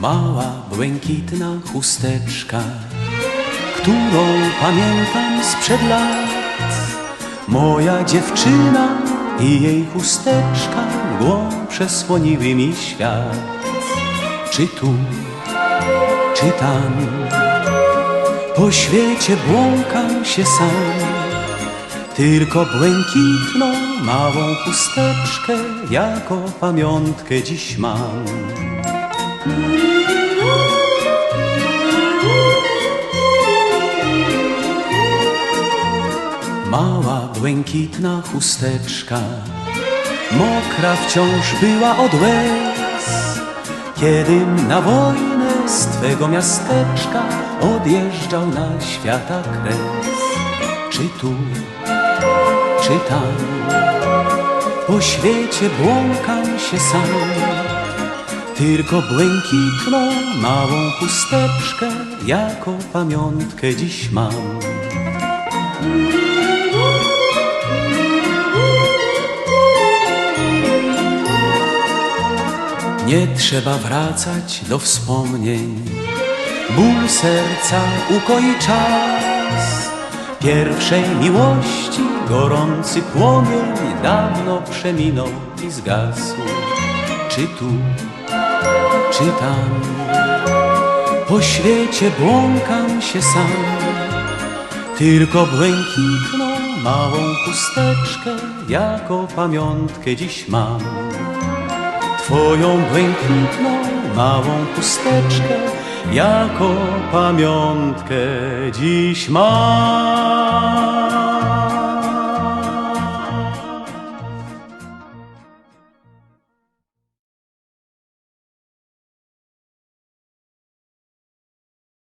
Mała, błękitna chusteczka, którą pamiętam sprzed lat. Moja dziewczyna i jej chusteczka mgłą przesłoniły mi świat. Czy tu, czy tam, po świecie błąkam się sam. Tylko błękitną, małą chusteczkę jako pamiątkę dziś mam. Mała, błękitna chusteczka, mokra wciąż była od łez, kiedym na wojnę z twego miasteczka odjeżdżał na świata kres. Czy tu, czy tam, po świecie błąkam się sam, tylko błękitną, małą chusteczkę jako pamiątkę dziś mam. Nie trzeba wracać do wspomnień, ból serca ukoi czas. Pierwszej miłości gorący płomień dawno przeminął i zgasł. Czy tu, czy tam, po świecie błąkam się sam. Tylko błękitną, małą chusteczkę jako pamiątkę dziś mam. Twoją błękitną, małą chusteczkę jako pamiątkę dziś mam.